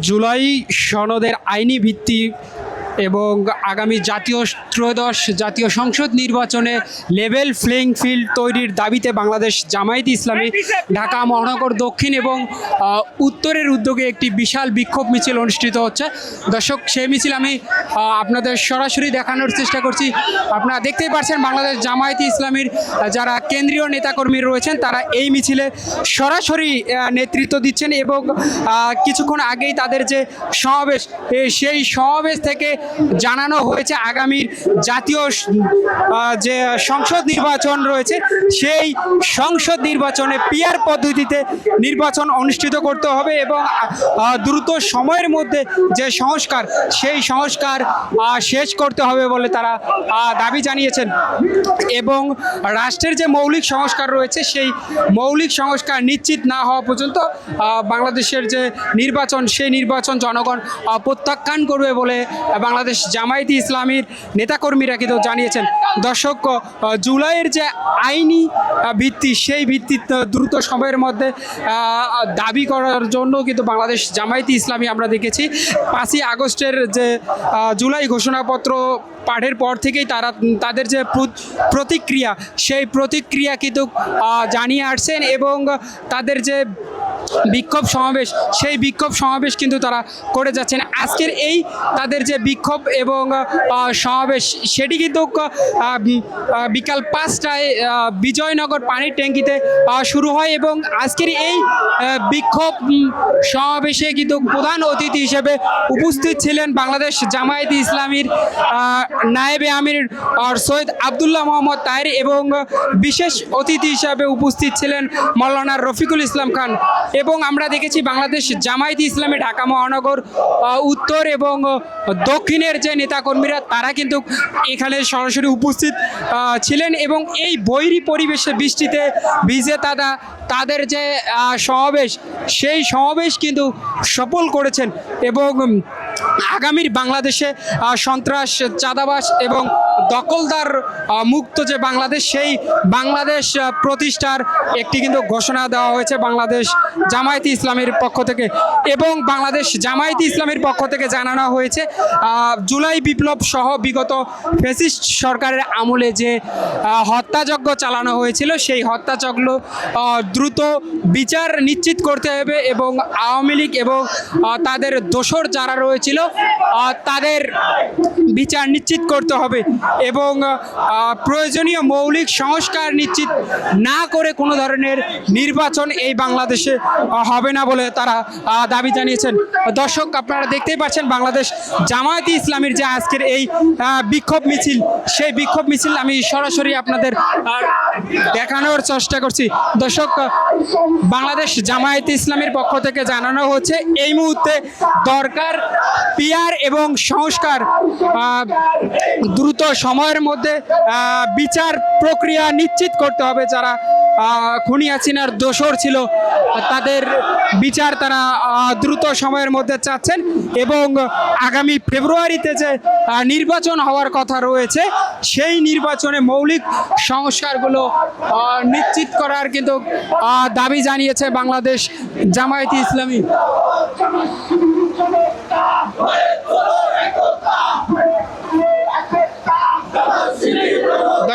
জুলাই সনদের আইনি ভিত্তি এবং আগামী জাতীয় ত্রয়োদশ জাতীয় সংসদ নির্বাচনে লেভেল প্লেইং ফিল্ড তৈরির দাবিতে বাংলাদেশ জামায়াত ইসলামী ঢাকা মহানগর দক্ষিণ এবং উত্তরের উদ্যোগে একটি বিশাল বিক্ষোভ মিছিল অনুষ্ঠিত হচ্ছে। দর্শক, সেই মিছিল আমি আপনাদের সরাসরি দেখানোর চেষ্টা করছি। আপনারা দেখতেই পাচ্ছেন বাংলাদেশ জামায়াত ইসলামীর যারা কেন্দ্রীয় নেতাকর্মী রয়েছেন, তারা এই মিছিলে সরাসরি নেতৃত্ব দিচ্ছেন এবং কিছুক্ষণ আগেই তাদের যে সমাবেশ সেই সমাবেশ থেকে জানানো হয়েছে আগামীর জাতীয় যে সংসদ নির্বাচন রয়েছে সেই সংসদ নির্বাচনে পিয়ার পদ্ধতিতে নির্বাচন অনুষ্ঠিত করতে হবে এবং দ্রুত সময়ের মধ্যে যে সংস্কার সেই সংস্কার শেষ করতে হবে বলে তারা দাবি জানিয়েছেন। এবং রাষ্ট্রের যে মৌলিক সংস্কার রয়েছে সেই মৌলিক সংস্কার নিশ্চিত না হওয়া পর্যন্ত বাংলাদেশের যে নির্বাচন সেই নির্বাচন জনগণ প্রত্যাখ্যান করবে বলে আহ, বাংলাদেশ জামায়াতি ইসলামীর নেতাকর্মীরা কিন্তু জানিয়েছেন, দর্শক জুলাইয়ের যে আইনি ভিত্তি, সেই ভিত্তি দ্রুত সময়ের মধ্যে দাবি করার জন্য কিন্তু বাংলাদেশ জামায়াতি ইসলামী আমরা দেখেছি। পাঁচই আগস্টের যে জুলাই ঘোষণাপত্র পাঠের পর থেকেই তারা, তাদের যে প্রতিক্রিয়া, সেই প্রতিক্রিয়া কিন্তু জানিয়ে আসছেন এবং তাদের যে বিক্ষোভ সমাবেশ, সেই বিক্ষোভ সমাবেশ কিন্তু তারা করে যাচ্ছেন। আজকের এই তাদের যে বিক্ষোভ এবং সমাবেশ, সেটি কিন্তু বিকাল পাঁচটায় বিজয়নগর পানির ট্যাঙ্কিতে শুরু হয় এবং আজকের এই বিক্ষোভ সমাবেশে কিন্তু প্রধান অতিথি হিসেবে উপস্থিত ছিলেন বাংলাদেশ জামায়াতে ইসলামীর নায়েবে আমির সৈয়দ আবদুল্লাহ মোহাম্মদ তাহের এবং বিশেষ অতিথি হিসাবে উপস্থিত ছিলেন মৌলানা রফিকুল ইসলাম খান। এবং আমরা দেখেছি বাংলাদেশ জামায়াতে ইসলামী ঢাকা মহানগর উত্তর এবং দক্ষিণের যে নেতাকর্মীরা, তারা কিন্তু এখানে সরাসরি উপস্থিত ছিলেন এবং এই বৈরী পরিবেশে বৃষ্টিতে ভিজে তারা তাদের যে সমাবেশ, সেই সমাবেশ কিন্তু সফল করেছেন এবং আগামীর বাংলাদেশে সন্ত্রাস, চাঁদাবাস এবং দখলদার মুক্ত যে বাংলাদেশ, সেই বাংলাদেশ প্রতিষ্ঠার একটি কিন্তু ঘোষণা দেওয়া হয়েছে বাংলাদেশ জামায়াতে ইসলামের পক্ষ থেকে এবং বাংলাদেশ জামায়াতে ইসলামের পক্ষ থেকে জানানো হয়েছে জুলাই বিপ্লব সহ বিগত ফেসিস্ট সরকারের আমলে যে হত্যাযজ্ঞ চালানো হয়েছিল, সেই হত্যাযজ্ঞ দ্রুত বিচার নিশ্চিত করতে হবে এবং আওয়ামী লীগ এবং তাদের দোসর যারা রয়েছিল তাদের বিচার নিশ্চিত করতে হবে। এবং প্রয়োজনীয় মৌলিক সংস্কার নিশ্চিত না করে কোনো ধরনের নির্বাচন এই বাংলাদেশে হবে না বলে তারা দাবি জানিয়েছেন। দর্শক, আপনারা দেখতেই পাচ্ছেন বাংলাদেশ জামায়াতি ইসলামীর যে আজকের এই বিক্ষোভ মিছিল, সেই বিক্ষোভ মিছিল আমি সরাসরি আপনাদের দেখানোর চেষ্টা করছি। দর্শক বাংলাদেশ জামায়াতে ইসলামের পক্ষ থেকে জানানো হচ্ছে, এই মুহূর্তে দরকার পিয়ার এবং সংস্কার দ্রুত সময়ের মধ্যে বিচার প্রক্রিয়া নিশ্চিত করতে হবে যারা খুনি হাসিনার দোসর ছিল। তাদের বিচার তারা দ্রুত সময়ের মধ্যে চাচ্ছেন এবং আগামী ফেব্রুয়ারিতে যে নির্বাচন হওয়ার কথা রয়েছে, সেই নির্বাচনে মৌলিক সংস্কারগুলো নিশ্চিত করার কিন্তু দাবি জানিয়েছে বাংলাদেশ জামায়াতে ইসলামী।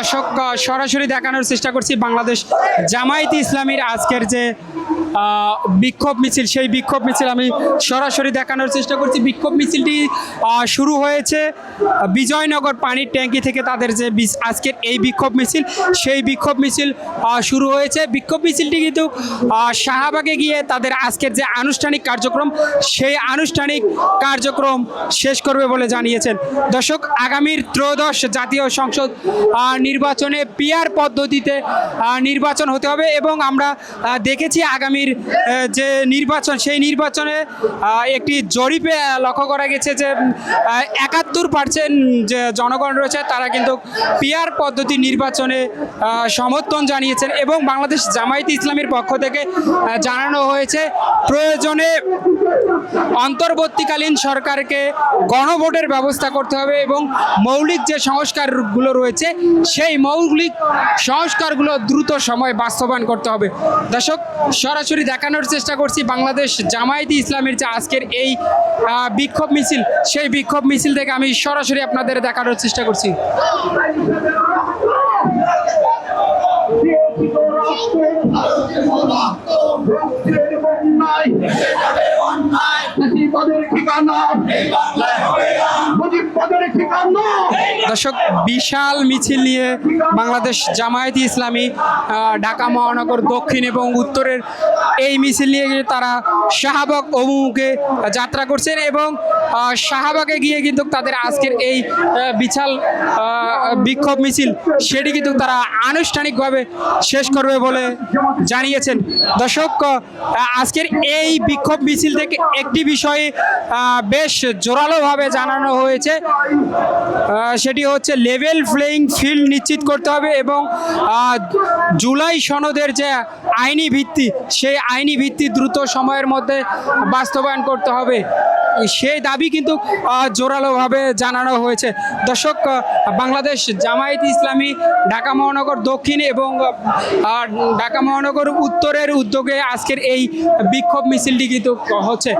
দর্শক সরাসরি দেখানোর চেষ্টা করছি বাংলাদেশ জামায়াতে ইসলামীর আজকের যে বিক্ষোভ মিছিল, সেই বিক্ষোভ মিছিল আমি সরাসরি দেখানোর চেষ্টা করছি। বিক্ষোভ মিছিলটি শুরু হয়েছে বিজয়নগর পানির ট্যাঙ্কি থেকে তাদের যে আজকের এই বিক্ষোভ মিছিল, সেই বিক্ষোভ মিছিল শুরু হয়েছে। বিক্ষোভ মিছিলটি কিন্তু শাহবাগে গিয়ে তাদের আজকের যে আনুষ্ঠানিক কার্যক্রম, সেই আনুষ্ঠানিক কার্যক্রম শেষ করবে বলে জানিয়েছেন। দর্শক, আগামীর ত্রয়োদশ জাতীয় সংসদ নির্বাচনে পিয়ার পদ্ধতিতে নির্বাচন হতে হবে এবং আমরা দেখেছি আগামীর আহ, যে নির্বাচন সেই নির্বাচনে একটি জরিপে লক্ষ্য করা গেছে যে একাত্তর পার্সেন্ট যে জনগণ রয়েছে তারা কিন্তু পিয়ার পদ্ধতি নির্বাচনে সমর্থন জানিয়েছেন এবং বাংলাদেশ জামায়াতে ইসলামের পক্ষ থেকে জানানো হয়েছে প্রয়োজনে অন্তর্বর্তীকালীন সরকারকে গণভোটের ব্যবস্থা করতে হবে এবং মৌলিক যে সংস্কারগুলো রয়েছে সেই মৌলিক সংস্কারগুলো দ্রুত সময় বাস্তবায়ন করতে হবে। দর্শক সরাসরি সরাসরি দেখানোর চেষ্টা করছি বাংলাদেশ জামায়াতি ইসলামের যে আজকের এই বিক্ষোভ মিছিল সেই বিক্ষোভ মিছিল থেকে আমি সরাসরি আপনাদের দেখানোর চেষ্টা করছি দর্শক, বিশাল মিছিল নিয়ে বাংলাদেশ জামায়াতি ইসলামী ঢাকা মহানগর দক্ষিণ এবং উত্তরের এই মিছিল নিয়ে তারা শাহবাগ অভিমুখে যাত্রা করছেন এবং শাহবাগে গিয়ে কিন্তু তাদের আজকের এই বিশাল বিক্ষোভ মিছিল, সেটি কিন্তু তারা আনুষ্ঠানিকভাবে শেষ করবে বলে জানিয়েছেন। দর্শক আজকের এই বিক্ষোভ মিছিল থেকে একটি বিষয়ে বেশ জোরালোভাবে জানানো হয়েছে। সেটি হচ্ছে লেভেল প্লেয়িং ফিল্ড নিশ্চিত করতে হবে এবং জুলাই সনদের যে আইনি ভিত্তি, সেই আইনি ভিত্তি দ্রুত সময়ের মধ্যে বাস্তবায়ন করতে হবে। সেই দাবি কিন্তু জোরালোভাবে জানানো হয়েছে। দর্শক বাংলাদেশ জামায়াত ইসলামী ঢাকা মহানগর দক্ষিণ এবং ঢাকা মহানগর উত্তরের উদ্যোগে আজকের এই বিক্ষোভ মিছিলটি কিন্তু হচ্ছে।